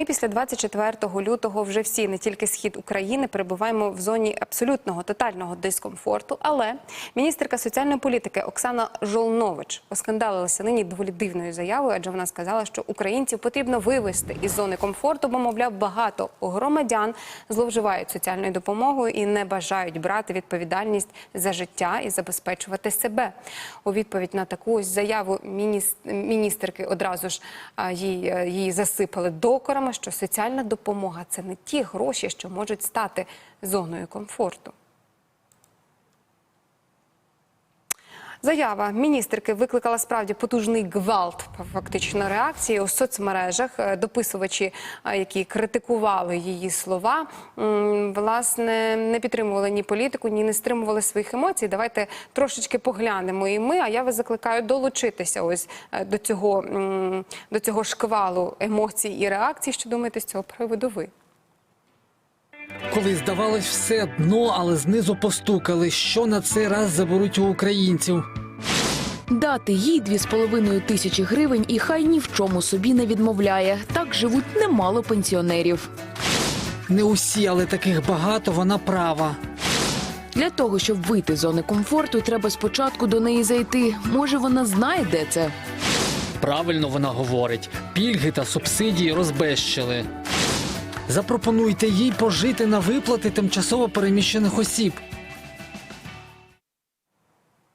І після 24 лютого вже всі, не тільки схід України, перебуваємо в зоні абсолютного тотального дискомфорту. Але міністерка соціальної політики Оксана Жолнович оскандалилася нині доволі дивною заявою, адже вона сказала, що українців потрібно вивести із зони комфорту, бо мовляв багато громадян зловживають соціальною допомогою і не бажають брати відповідальність за життя і забезпечувати себе. У відповідь на таку ось заяву мініс- міністерки одразу ж її засипали докорами, що соціальна допомога це не ті гроші, що можуть стати зоною комфорту. Заява міністерки викликала справді потужний гвалт фактично реакції у соцмережах. Е, Дописувачі, е, які критикували її слова, власне не підтримували ні політику, ні не стримували своїх емоцій. Давайте трошечки поглянемо і ми. А я вас закликаю долучитися ось е, до цього до цього шквалу емоцій і реакцій. Що думаєте з цього приводу ви? Коли здавалось все дно, але знизу постукали, що на цей раз заберуть у українців. Дати їй дві з половиною тисячі гривень і хай ні в чому собі не відмовляє. Так живуть немало пенсіонерів. Не усі, але таких багато, вона права. Для того, щоб вийти з зони комфорту, треба спочатку до неї зайти. Може, вона знає, де це. Правильно вона говорить, пільги та субсидії розбещили. Запропонуйте їй пожити на виплати тимчасово переміщених осіб.